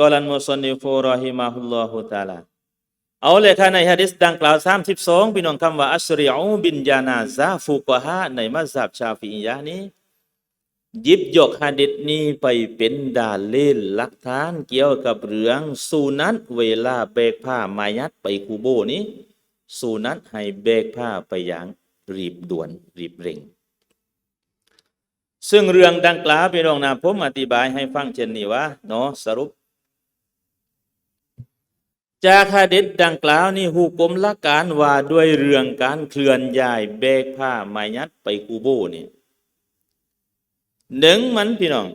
กอลันมุสนิฟูรอฮิมาฮุลลอฮุตาลาเอาเลยค่ะในฮะดิษดังกล่าว32พี่น้องคำว่าอัสริอูบินยานาซาฟุกฮะในมัสฮับชาฟีอียะนี้ยิบยกฮะดิษนี้ไปเป็นดาเลลหลักฐานเกี่ยวกับเรื่องสุนัตเวลาเบกผ้ามายัดไปคูโบนี้สุนัตให้เบกผ้าไปอย่างรีบด่วนรีบเร่ง ซึ่งเรื่องดังกล่าวพี่น้องนะผมอธิบายให้ฟังเช่นนี้ว่าเนาะสรุป จากฮะดิษดังกล่าวนี่หูกลมละการว่าด้วยเรื่องการเคลื่อนย้ายเบกผ้าไมายัดไปกูโบนี่หนึ่งมันพี่น้อง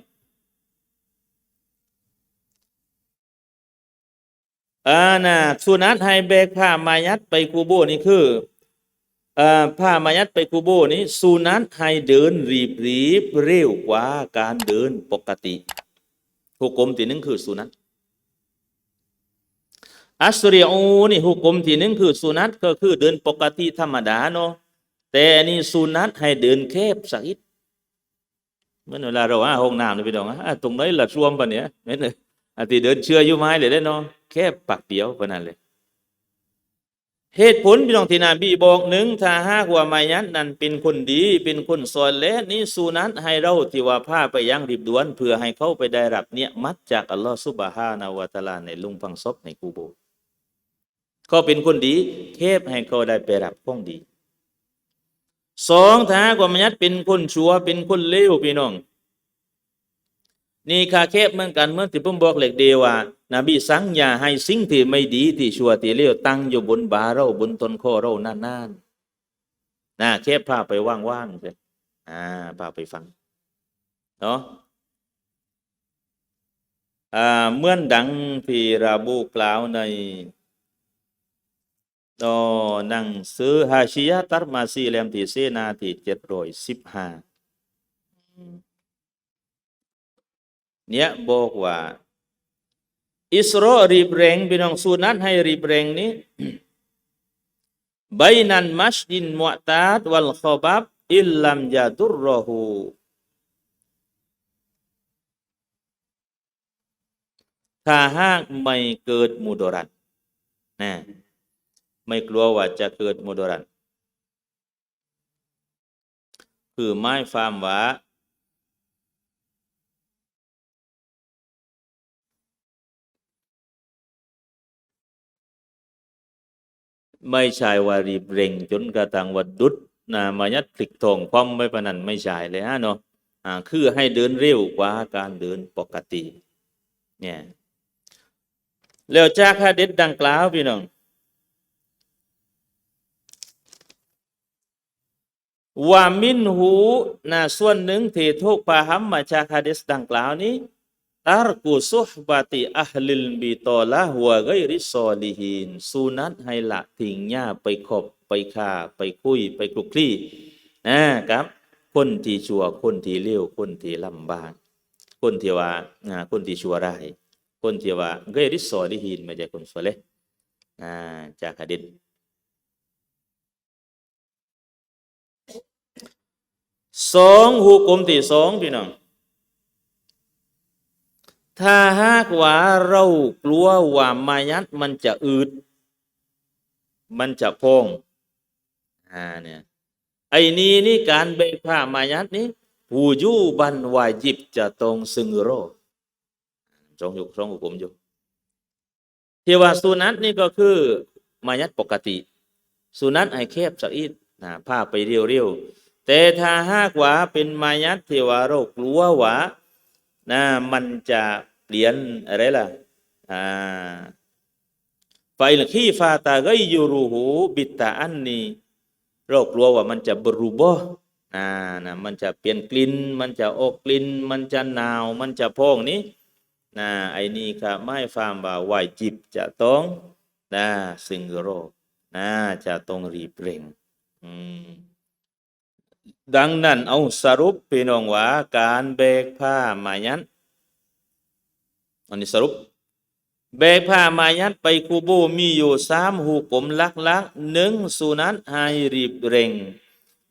อ่านะสุนัตให้เบกผ้ามายัดไปกูโบนี่คืออ่าผ้ามายัดไปกูโบนี้สุนัตให้เดินรีบรีบเร็วกว่าการเดินปกติหูกลมที่หนึ่งคือสุนัต อัสริอูนี่หุกมที่หนึ่งคือสุนัตก็คือเดินปกติธรรมดาเนาะแต่อันนี่สุนัตให้เดินแคบสักนิดเมื่อนเวลาเราว่าห้องน้ำนี่พี่น้องอะตรงไหนหลักรวมปะเนี่ยเห็นเลยอาทิเดินเชื่ออยู่ไม้เลยได้เนาะแคบปักเดียวปะนั่นเลยเหตุผลพี่น้องที่นาบีบอกหนึ่งถ้าห้ากว่ามายันนั้นเป็นคนดี เป็นคนสอนและนี่สุนัตให้เราที่ว่าพาไปยังรีบด่วน เพื่อให้เขาไปได้รับเนี่ยมัดจากอัลลอฮฺซุบฮานาวะตะอาลาในลุงพังศพในกูโบ เขาเป็นคนดี เทพให้เขาได้ไปรับของดีสองถ้ากว่ามยัดเป็นคนชั่วเป็นคนเลวพี่น้อง นี่คาเคบเหมือนกันเมื่อที่ผมบอกเหล็กเดียว่านาบีสั่งอย่าให้สิ่งที่ไม่ดีที่ชั่วที่เลวตั้งอยู่บนบาเราบนต้นคอเรานานๆนะเคบพาไปว่างๆเลยอ่าพาไปฟังเนาะอ่าเมื่อนดังที่ราบูกล่าวใน ต่อหนังสือฮาชิยะตัรมาซีเลมที่เสนาที่เจ็ดร้อยสิบห้าเนี่ยบอกว่า อิสรอรีบเร่งพี่น้องสุนัตให้รีบเร่งนี้ใบนันมัชดินมุตาดวัลขอบับอิลลัมยาดุรรหูถ้าหากไม่เกิดมุดรัตนะ ไม่กลัวว่าจะเกิดมุดรันคือไม้ฟาร์มวาไม่ใช่ว่ารีบเร่งจนกระทั่งวัดดุดนะมายัดพลิกทองความไม่ปานนันไม่ใช่เลยฮะเนาะอ่าคือให้เดินเร็วกว่าการเดินปกติเนี่ยแล้วจากฮะดิษดังกล่าวพี่น้อง ว่ามินหูนะส่วนหนึ่งที่ถูกพาหัมมาจากฮะดิษดังกล่าวนี้ตารกุสุฮบาติอัลลิลบิตอละหัวไกริซอลิฮินสุนัตให้ละทิ้งหญ้าไปขบไปฆ่าไปคุยไปคลุกคลี่นะครับ คนที่ชั่วคนที่เลวคนที่ลำบากคนที่ว่าคนที่ชั่วร้ายคนที่ว่าไกริซอลิฮินไม่ใช่คนสวเลยจากฮะดิษ สองหุกมที่สองพี่น้องถ้าหากว่าเรากลัวว่ามายัดมันจะอืด มันจะพองอ่าเนี่ยไอ้นี้นี่การเบกผ้ามายัดนี้หูยูบันวาจิบจะตรงซึ่งโรสองอยู่สองหุกมอยู่ที่ว่าสุนัตนี่ก็คือมายัดปกติ สุนัตไอแคบสักอีดนะผ้าไปเรียวๆ แต่ถ้าหากว่าเป็นมายัดที่ว่าเรากลัวว่านะมันจะเปลี่ยนอะไรล่ะอ่าไฟขี้ฟาตาก็ยูรูหูบิตาอันนี้เรากลัวว่ามันจะบรูบออ่านะมันจะเปลี่ยนกลิ่นมันจะออกกลิ่นมันจะหนาวมันจะพองนี้นะไอ้นี่ครับไม่ฟาร์มว่าไหวจิบจะต้องนะสิงโรคนะจะต้องรีบเร่งอืม ดังนั้นเอาสรุปพี่น้องว่าการเบกผ้ามายันอันนี้สรุปเบกผ้ามายันไปคูโบมีอยู่สามหูกลมลักลักหนึ่งสุนัตให้รีบเร่ง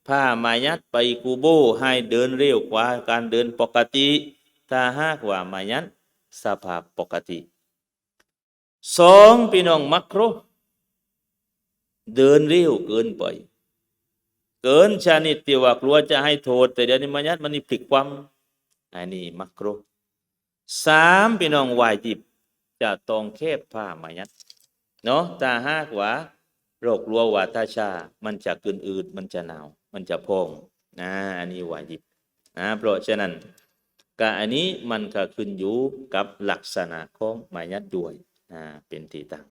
ผ้ามายัดไปคูโบให้เดินเร็วกว่าการเดินปกติ ถ้าหากว่ามายัดสภาพปกติสองพี่น้องมักโครเดินเร็วเกินไป เกินชนิดที่ว่ากลัวจะให้โทษ แต่เดี๋ยวนี้มัยัดมันนี่พลิกความอันนี้มักโครสามพี่น้องวายจิบจะต้องแคบผ้ามายัดเนาะถ้าหากว่าโรครัววาตาชา มันจะกึนอืดมันจะหนาว มันจะพองนะอันนี้วายจิบนะเพราะฉะนั้นกะอันนี้มันก็ขึ้นอยู่กับลักษณะของมายัดด้วยนะเป็นที่ตั้ง